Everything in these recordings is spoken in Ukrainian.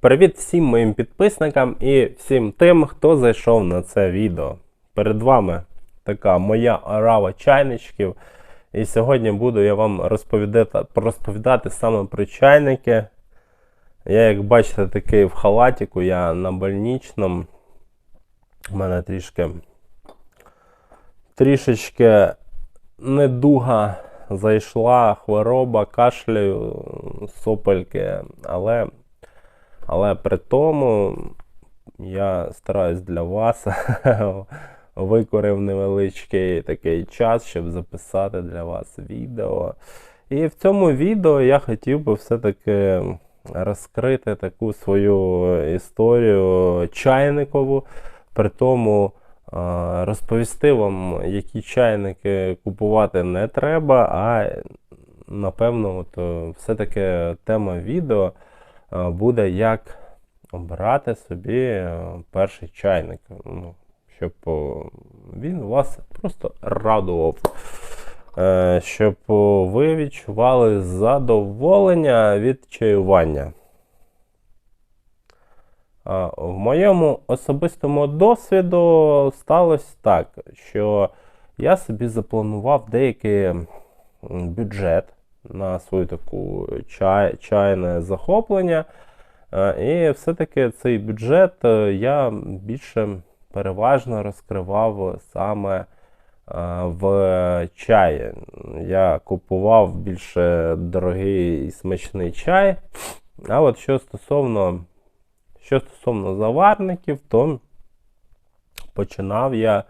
Привіт всім моїм підписникам і всім тим, хто зайшов на це відео. Перед вами така моя орава чайничків. І сьогодні буду я вам розповідати, розповідати саме про чайники. Я, як бачите, такий в халатіку, я на больничному. У мене трішки трішечки недуга зайшла, хвороба, кашляю, сопельки, але але при тому я стараюсь для вас викорив невеличкий такий час, щоб записати для вас відео. І в цьому відео я хотів би все-таки розкрити таку свою історію чайникову, при тому розповісти вам, які чайники купувати не треба, а напевно, от, все-таки тема відео буде, як обрати собі е, перший чайник, ну, щоб він вас просто радував. Е, щоб ви відчували задоволення від чаювання. В моєму особистому досвіду сталося так, що я собі запланував деякий бюджет на свою таку чай, чайне захоплення. І все-таки цей бюджет е, я більше переважно розкривав саме в чаї. Я купував більше дорогий і смачний чай. А от що стосовно що стосовно заварників, то починав я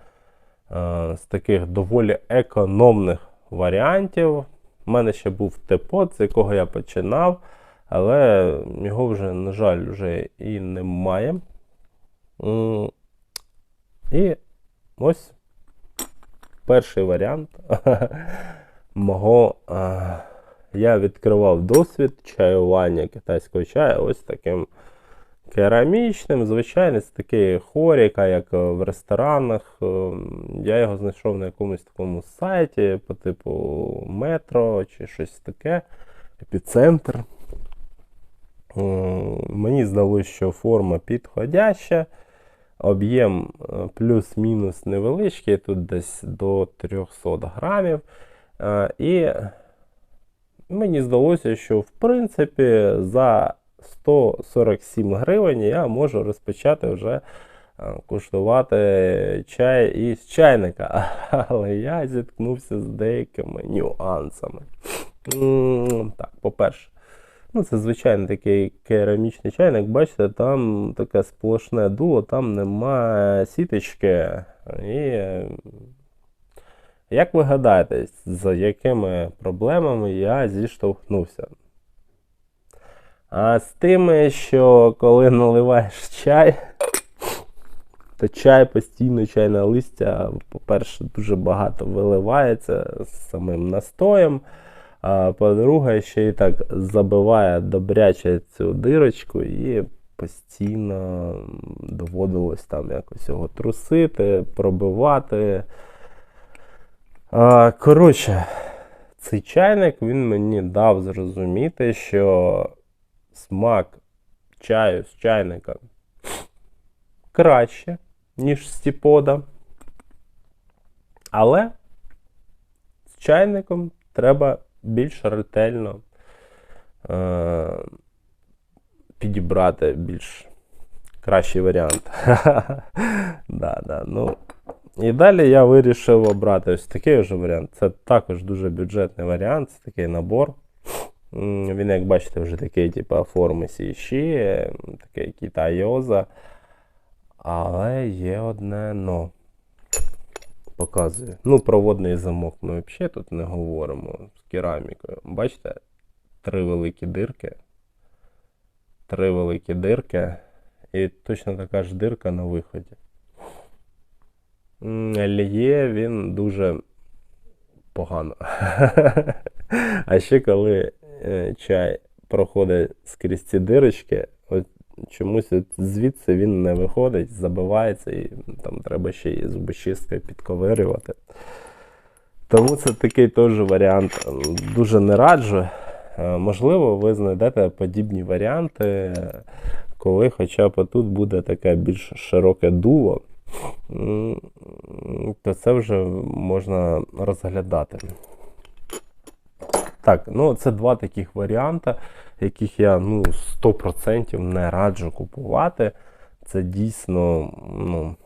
з таких доволі економних варіантів. У мене ще був тепот, з якого я починав, але його вже, на жаль, вже і немає. І ось перший варіант мого. Я відкривав досвід чаювання китайського чаю ось таким керамічним. Звичайно, це такий хоріка, як в ресторанах. Я його знайшов на якомусь такому сайті по типу метро чи щось таке, епіцентр. Мені здалося, що форма підходяща. Об'єм е, плюс-мінус невеличкий, тут десь до 300 грамів. Е, і мені здалося, що в принципі за 147 гривень я можу розпочати вже е, куштувати чай із чайника. Але я зіткнувся з деякими нюансами. Так, по-перше, Ну, Це звичайний такий керамічний чайник. Бачите, там таке сплошне дуло, там немає сіточки. І як ви гадаєте, з якими проблемами я зіштовхнувся? А з тими, що коли наливаєш чай, то чай постійно чайне листя, по-перше, дуже багато виливається з самим настоєм. А по-друге, ще і так забиває добряче цю дирочку і постійно доводилось там якось його трусити, пробивати. А, Коротше, цей чайник він мені дав зрозуміти, що смак чаю з чайника краще, ніж з тіпода. Але з чайником треба більш ретельно е, підібрати більш кращий варіант. да, да, ну. І далі я вирішив обрати ось такий вже варіант. Це також дуже бюджетний варіант, це такий набор. Він, як бачите, вже такий, типу, форми сіші, такий китайоза. Але є одне но показує. Ну, проводний замок ми взагалі тут не говоримо з керамікою. Бачите? Три великі дирки. Три великі дирки. І точно така ж дирка на виході. Лє він дуже погано. А ще коли чай проходить скрізь ці дирочки, от чомусь от звідси він не виходить, забивається і там треба ще і зубочисткою підковирювати. Тому це такий теж варіант. Дуже не раджу. Е, можливо, ви знайдете подібні варіанти коли хоча б тут буде таке більш широке дуло, то це вже можна розглядати. Так, ну це два таких варіанти, яких я ну, 100% не раджу купувати. Це дійсно ну,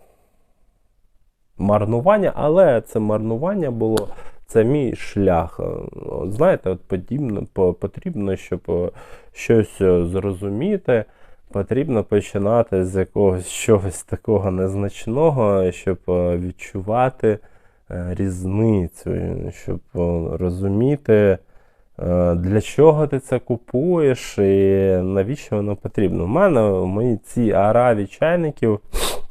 марнування, але це марнування було. Це мій шлях. Знаєте, от подібно, потрібно, щоб е, щось е, зрозуміти, потрібно починати з якогось чогось такого незначного, щоб е, відчувати різницю, щоб розуміти, для чого ти це купуєш і навіщо воно потрібно. У мене в моїй цій араві чайників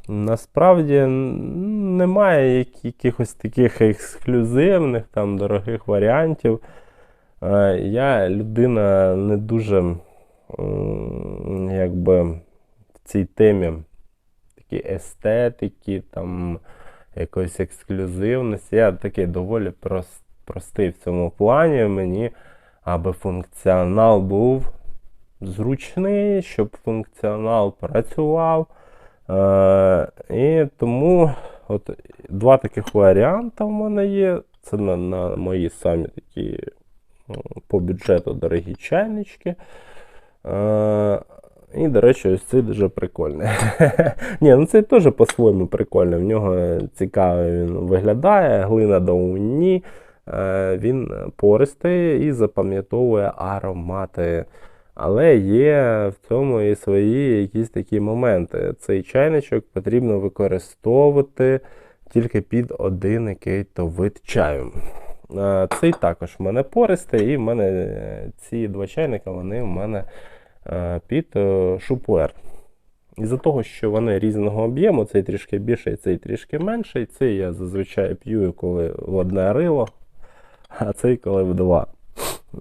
насправді немає якихось таких ексклюзивних, там, дорогих варіантів. Е, Я людина не дуже якби в цій темі такі естетики, там, якоїсь ексклюзивності. Я такий доволі прос- простий в цьому плані. Мені, аби функціонал був зручний, щоб функціонал працював. Е, і тому от два таких варіанти в мене є. Це на, на мої самі такі по бюджету дорогі чайнички. Е, і, до речі, ось цей дуже прикольний. Ні, ну цей теж по-своєму прикольний. В нього цікаво він виглядає, глина до уні. Е, Він пористий і запам'ятовує аромати. Але є в цьому і свої якісь такі моменти. Цей чайничок потрібно використовувати тільки під один який-то вид чаю. Е, Цей також в мене пористий, і в мене е, ці два чайника вони в мене під шупуер. Із-за того, що вони різного об'єму, цей трішки більший, цей трішки менший. Цей я зазвичай п'ю, коли в одне рило, а цей коли в два.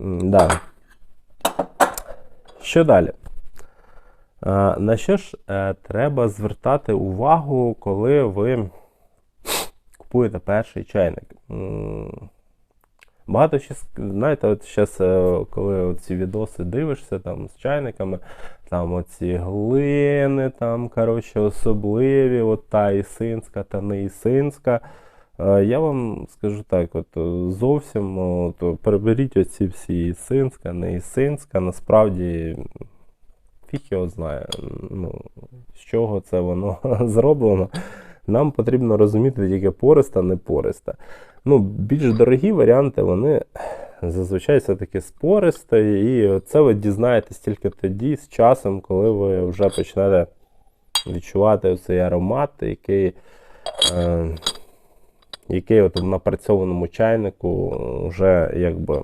М, Да. Що далі? На що ж е, треба звертати увагу, коли ви купуєте перший чайник? Багато ще, знаєте, от зараз, коли ці відоси дивишся там з чайниками, там оці глини, там, коротше, особливі, от та ісинська та не ісинська. Е, Я вам скажу так, от е, зовсім от, переберіть оці всі ісинська, не ісинська, насправді фіг його знає, ну, з чого це воно зроблено. Нам потрібно розуміти тільки пориста, не пориста. Ну, більш дорогі варіанти, вони зазвичай все-таки спористі, і це ви дізнаєтесь тільки тоді, з часом, коли ви вже почнете відчувати цей аромат, який, е, який от в напрацьованому чайнику вже якби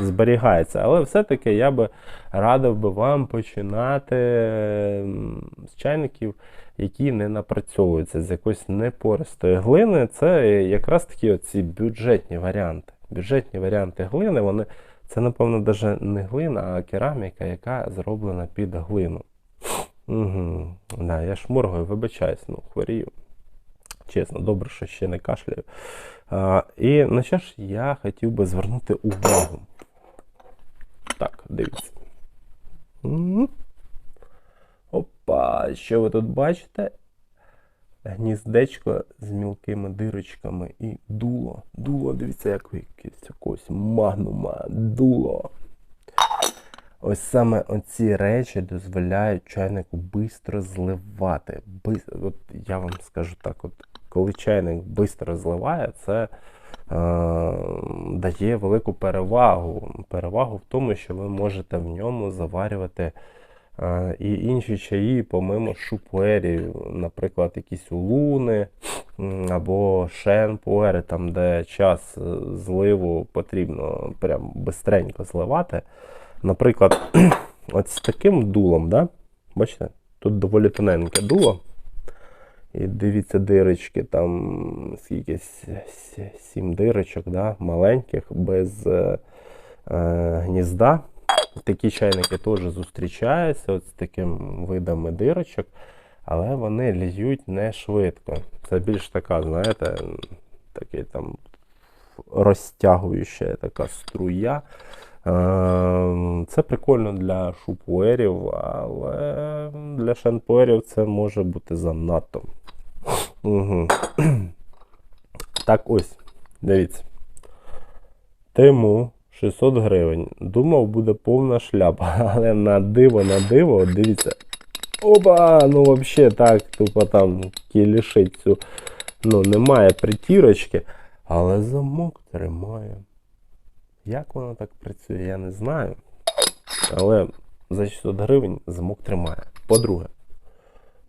зберігається. Але все-таки я би радив би вам починати з чайників, які не напрацьовуються з якоїсь непористої глини. Це якраз такі оці бюджетні варіанти. Бюджетні варіанти глини, вони це, напевно, навіть не глина, а кераміка, яка зроблена під глину. Угу. Да, я шморгаю, вибачаюсь, ну, хворію. Чесно, добре, що ще не кашляю. А, і на що ж я хотів би звернути увагу. Так, дивіться. Опа, що ви тут бачите? Гніздечко з мілкими дирочками і дуло. Дуло, дивіться, як якесь якогось магнума. Дуло. Ось саме оці речі дозволяють чайнику швидко зливати. От я вам скажу так: от коли чайник швидко зливає, це е, дає велику перевагу. Перевагу в тому, що ви можете в ньому заварювати е, і інші чаї, помимо шупуерів, наприклад, якісь улуни або шенпуери, там, де час е, зливу потрібно прям бистренько зливати. Наприклад, от з таким дулом, да? бачите, тут доволі тоненьке дуло. І дивіться дирочки, там скільки сім дирочок, да? маленьких, без е, е, гнізда. Такі чайники теж зустрічаються от з таким видами дирочок, але вони ліють не швидко. Це більш така, знаєте, такий там розтягуюча така струя. Е, Це прикольно для шупуерів, але для шанпуерів це може бути занадто. Угу. Так ось, дивіться. Тиму 600 гривень. Думав, буде повна шляпа, але на диво, на диво, дивіться. Опа! Ну взагалі так, тупо там кілішить цю. Ну, немає притірочки, але замок тримає. Як воно так працює, я не знаю. Але за 600 гривень замок тримає. По-друге.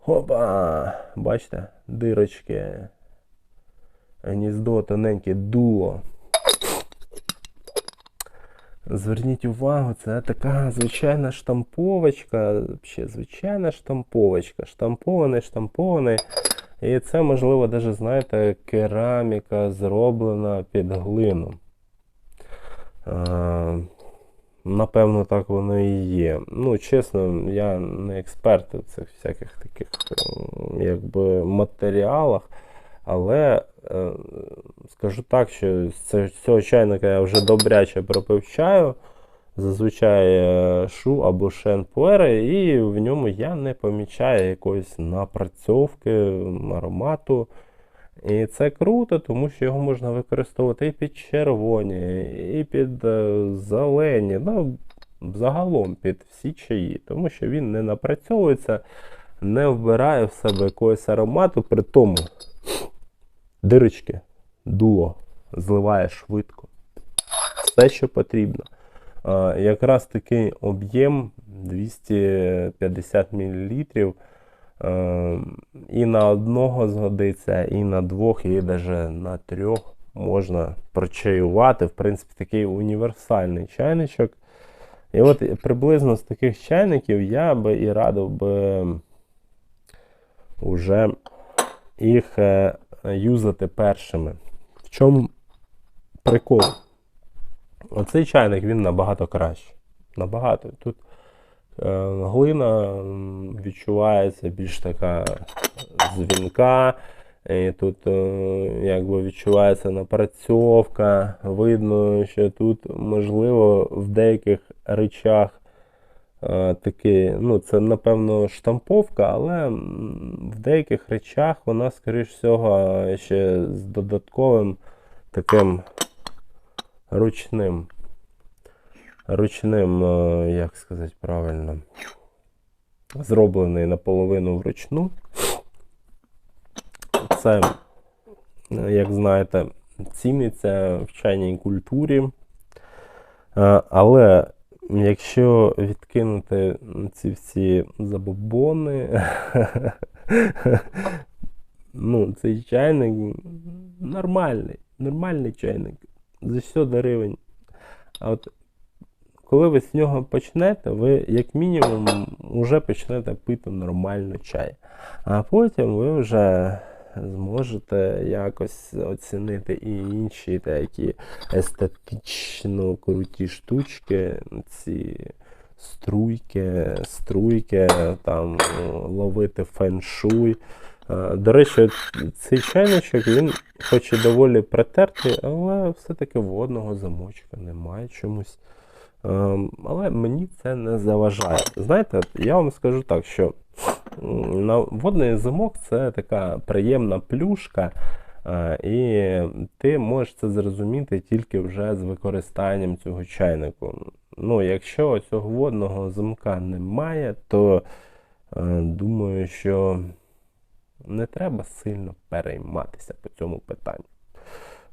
Опа! Бачите, дирочки. Гніздо тоненьке дуло. Зверніть увагу, це така звичайна штамповочка. Ще звичайна штамповочка. Штампований, штампований. І це, можливо, навіть, знаєте, кераміка зроблена під глину. Е, Напевно, так воно і є. Ну, чесно, я не експерт в цих всяких таких якби, матеріалах, але е, скажу так, що з цього чайника я вже добряче пропив чаю. Зазвичай е, шу або шен пуери, і в ньому я не помічаю якоїсь напрацьовки аромату. І це круто, тому що його можна використовувати і під червоні, і під е, зелені, ну, загалом під всі чаї, тому що він не напрацьовується, не вбирає в себе якогось аромату, при тому дирочки, дуло зливає швидко. Все, що потрібно. Якраз такий об'єм 250 мл. Е, І на одного згодиться, і на двох, і навіть на трьох можна прочаювати. В принципі, такий універсальний чайничок. І от приблизно з таких чайників я би і радив би вже їх е, юзати першими. В чому прикол? Оцей чайник він набагато кращий. Набагато. Тут глина відчувається більш така дзвінка. І тут е, якби відчувається напрацьовка. Видно, що тут, можливо, в деяких речах е, таки, ну, це, напевно, штамповка, але в деяких речах вона, скоріш всього, ще з додатковим таким ручним. Ручним, е, як сказати правильно, зроблений наполовину вручну. Це, е, як знаєте, ціниться в чайній культурі. Е, Але якщо відкинути ці всі забобони, ну, цей чайник нормальний, нормальний чайник. За 600 гривень. А от коли ви з нього почнете, ви як мінімум вже почнете пити нормально чай. А потім ви вже зможете якось оцінити і інші такі естетично круті штучки, ці струйки, струйки, там ловити феншуй. До речі, цей чайничок, він хоч і доволі притертий, але все-таки водного замочка немає чомусь. Ем, Але мені це не заважає. Знаєте, я вам скажу так, що водний замок це така приємна плюшка, е, і ти можеш це зрозуміти тільки вже з використанням цього чайнику. Ну, якщо цього водного замка немає, то е, думаю, що не треба сильно перейматися по цьому питанню.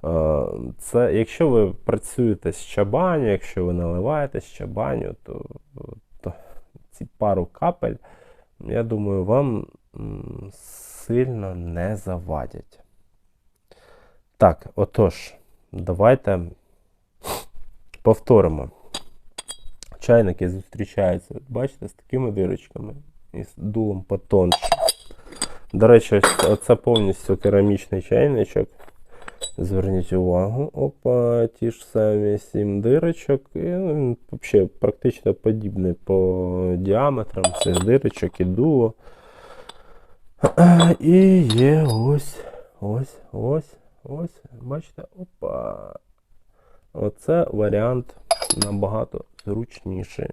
Е, Це, якщо ви працюєте з чабаню, якщо ви наливаєте з чабаню, то, то ці пару капель, я думаю, вам сильно не завадять. Так, отож, давайте повторимо. Чайники зустрічаються, бачите, з такими дирочками і з дулом потонше. До речі, оце повністю керамічний чайничок. Зверніть увагу. Опа, ті ж самі 7 дирочок. І ну, взагалі практично подібний по діаметрам цих дирочок і дуло. І є ось, ось, ось, ось. Бачите, опа. Оце варіант набагато зручніший.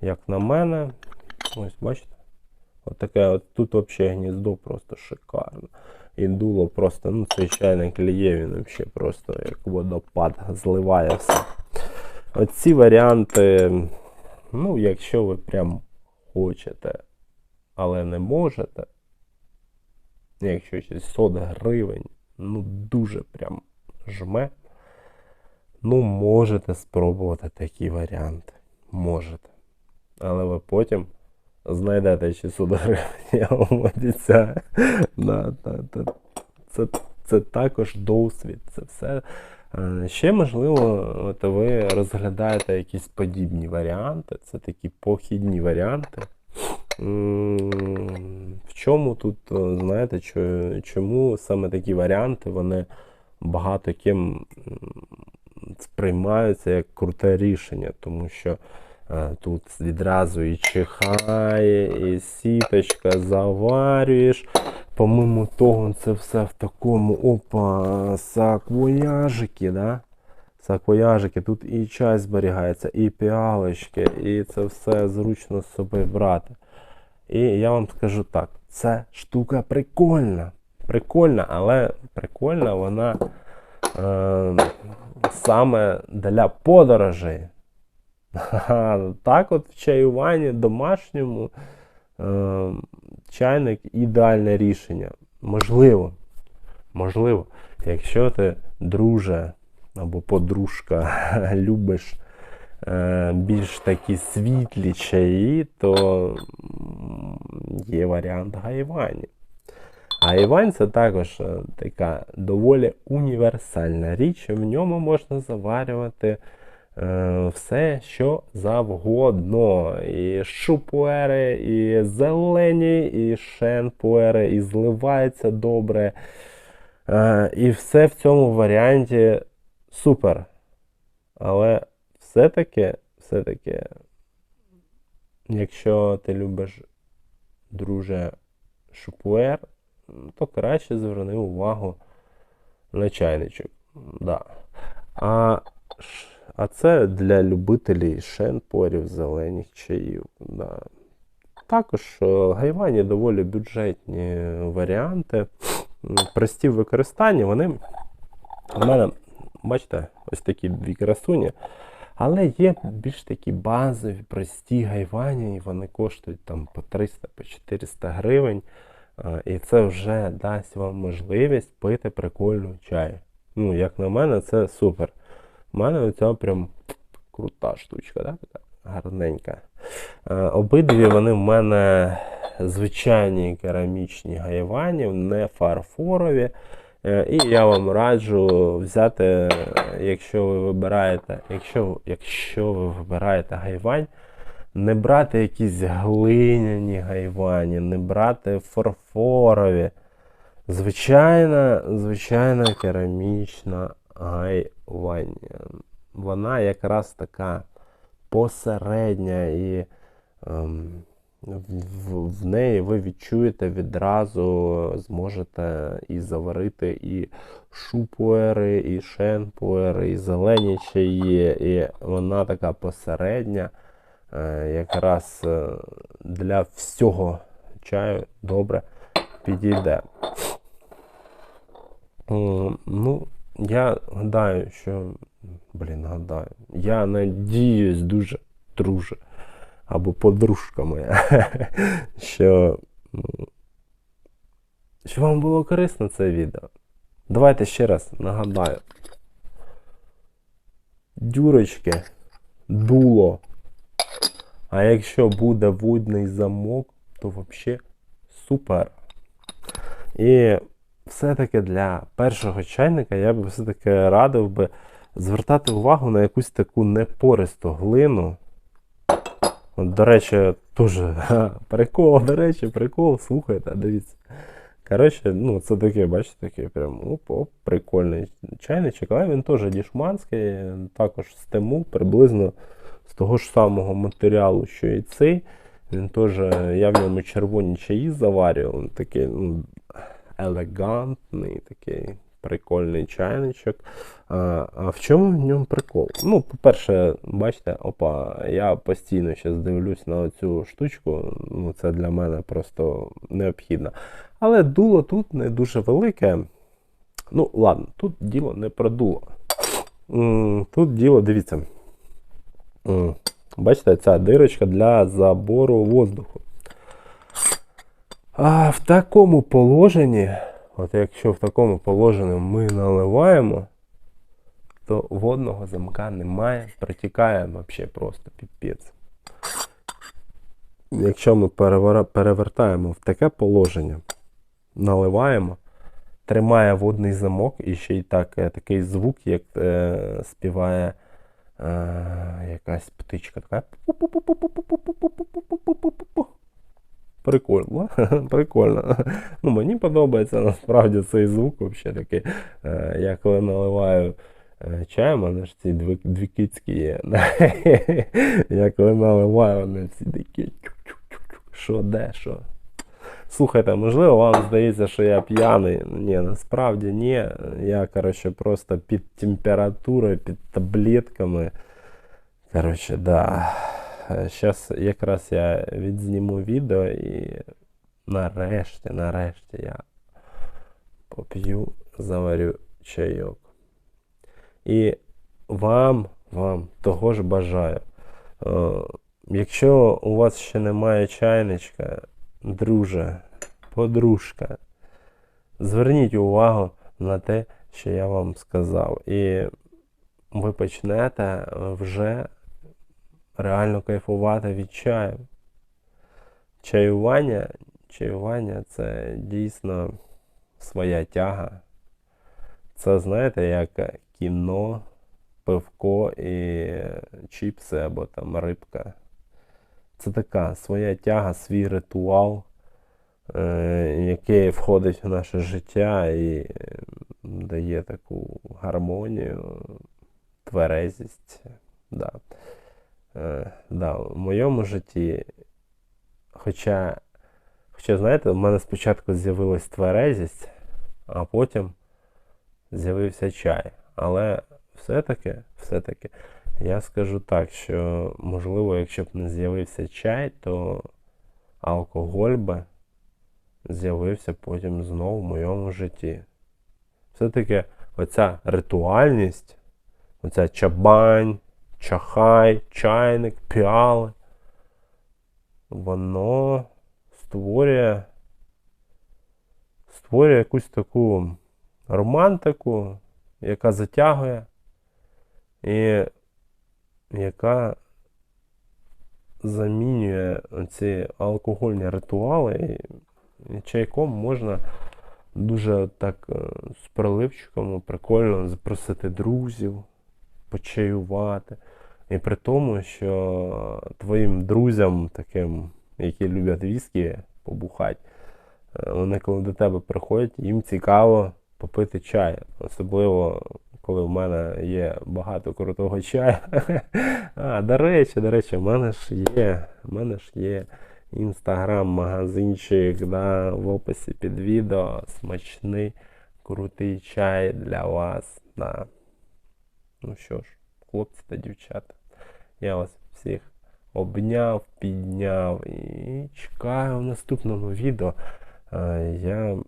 Як на мене, ось бачите, от от тут взагалі гніздо просто шикарне. І дуло просто, ну цей чайник ліє, він взагалі просто як водопад зливає все. Оці варіанти, ну, якщо ви прям хочете, але не можете, якщо 600 гривень, ну дуже прям жме, ну можете спробувати такі варіанти. Можете. Але ви потім знайдете 600 гривень, я вам обіцяю. Це, це також досвід, це все. Е, Ще, можливо, от ви розглядаєте якісь подібні варіанти, це такі похідні варіанти. В чому тут, е, знаєте, чому саме такі варіанти, вони багато ким сприймаються як круте рішення, тому що тут відразу і чихає, і сіточка заварюєш. Помимо того, це все в такому опа, саквояжики, да? Саквояжики, тут і чай зберігається, і піалочки, і це все зручно з собою брати. І я вам скажу так, це штука прикольна. Прикольна, але прикольна вона е, саме для подорожей. Так от в чаюванні домашньому е, чайник ідеальне рішення. Можливо. Можливо, якщо ти, друже або подружка, любиш е, більш такі світлі чаї, то є варіант гайвані. Гайвань це також е, така доволі універсальна річ. В ньому можна заварювати все, що завгодно. І шупуери, і зелені, і шенпуери, і зливається добре. Е, і все в цьому варіанті супер. Але все-таки, все-таки, якщо ти любиш, друже, шупуер, то краще зверни увагу на чайничок. Да. А, а це для любителів шенпорів, зелених чаїв. Да. Також е, гайвані доволі бюджетні варіанти. Прості в використанні, вони у мене, бачите, ось такі дві красуні. Але є більш такі базові, прості гайвані, і вони коштують там по 300 по 400 гривень. І це вже дасть вам можливість пити прикольну чай. Ну, як на мене, це супер. У мене оця прям крута штучка, да? така гарненька. Е, Обидві вони в мене звичайні керамічні гайвані, не фарфорові. Е, І я вам раджу взяти, якщо ви вибираєте, якщо, якщо ви вибираєте гайвань, не брати якісь глиняні гайвані, не брати фарфорові. Звичайна, звичайна керамічна гайвань. Вона якраз така посередня і ем, в, в неї ви відчуєте відразу, зможете і заварити і шупуери, і шенпуери, і зелені чаї, і вона така посередня, е, якраз е, для всього чаю добре підійде. Ну, я гадаю, що. Блін, гадаю. Я надіюсь дуже, друже, або подружка моя, що, що вам було корисно це відео. Давайте ще раз нагадаю. Дюрочки, дуло. А якщо буде водний замок, то взагалі супер. І все-таки для першого чайника я би все-таки радив би звертати увагу на якусь таку непористу глину. От, до речі, ха, прикол, до речі, прикол, слухайте, дивіться. Коротше, ну це таке, бачите, такий прям оп-оп, прикольний чайничок, але він теж дішманський, також з тему, приблизно з того ж самого матеріалу, що і цей. Він теж, я в ньому червоні чаї заварював, такий ну, елегантний, такий прикольний чайничок. А, а в чому в ньому прикол? Ну, по-перше, бачите, опа, я постійно зараз дивлюсь на цю штучку. Ну, це для мене просто необхідно. Але дуло тут не дуже велике. Ну, ладно, тут діло не про дуло. Тут діло, дивіться. Бачите, ця дирочка для забору воздуху. А в такому положенні, от якщо в такому положенні ми наливаємо, то водного замка немає, протікає взагалі просто піпець. Якщо ми перевертаємо в таке положення, наливаємо, тримає водний замок і ще й так, е, такий звук, як е, співає е, якась птичка. Така. Прикольно. Прикольно. Ну, Мені подобається насправді цей звук взагалі такий. Е, я коли наливаю. Е, Чай, мене ж ці дві, дві кицькі є. Я коли наливаю, вони всі такі. Що де, що? Слухайте, можливо, вам здається, що я п'яний. Ні, насправді ні. Я, коротше, просто під температурою, під таблетками. Коротше, да. Зараз якраз я відзніму відео і нарешті, нарешті я поп'ю, заварю чайок. І вам, вам того ж бажаю. Е, Якщо у вас ще немає чайничка, друже, подружка, зверніть увагу на те, що я вам сказав. І ви почнете вже реально кайфувати від чаю. Чаювання, чаювання це дійсно своя тяга. Це, знаєте, як кіно, пивко і чіпси або там рибка. Це така своя тяга, свій ритуал, е, який входить в наше життя і е, дає таку гармонію, тверезість. Да. Е, да, в моєму житті, хоча, хоча, знаєте, в мене спочатку з'явилась тверезість, а потім з'явився чай. Але все-таки, все-таки, я скажу так, що можливо, якщо б не з'явився чай, то алкоголь би з'явився потім знову в моєму житті. Все-таки оця ритуальність, оця чабань, чахай, чайник, піали, воно створює, створює якусь таку романтику, яка затягує і яка замінює ці алкогольні ритуали. І чайком можна дуже так е, з приливчиком прикольно запросити друзів, почаювати. І при тому, що твоїм друзям, таким, які люблять віскі, побухати, е, вони коли до тебе приходять, їм цікаво попити чай. Особливо, коли в мене є багато крутого чаю. А, до речі, до речі, в мене ж є, в мене ж є інстаграм-магазинчик, да, в описі під відео. Смачний, крутий чай для вас. Да. Ну що ж, хлопці та дівчата, я вас всіх обняв, підняв і чекаю в наступному відео. Е, Я,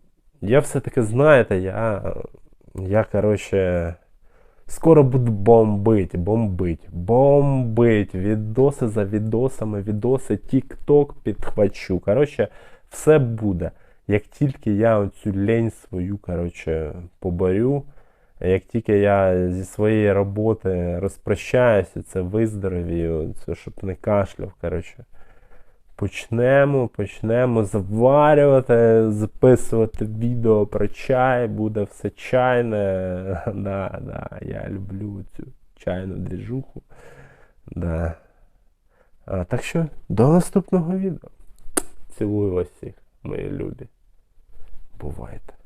я все-таки, знаєте, я, я коротше, скоро буду бомбить, бомбить, бомбить. Відоси за відосами, відоси, тік-ток підхвачу. Коротше, все буде. Як тільки я оцю лень свою, коротше, поборю, як тільки я зі своєї роботи розпрощаюся, це виздоровію, це щоб не кашляв, коротше. Почнемо, почнемо заварювати, записувати відео про чай, буде все чайне. Да, да, я люблю цю чайну двіжуху. Да. А, так що, до наступного відео. Цілую вас всіх, мої любі. Бувайте.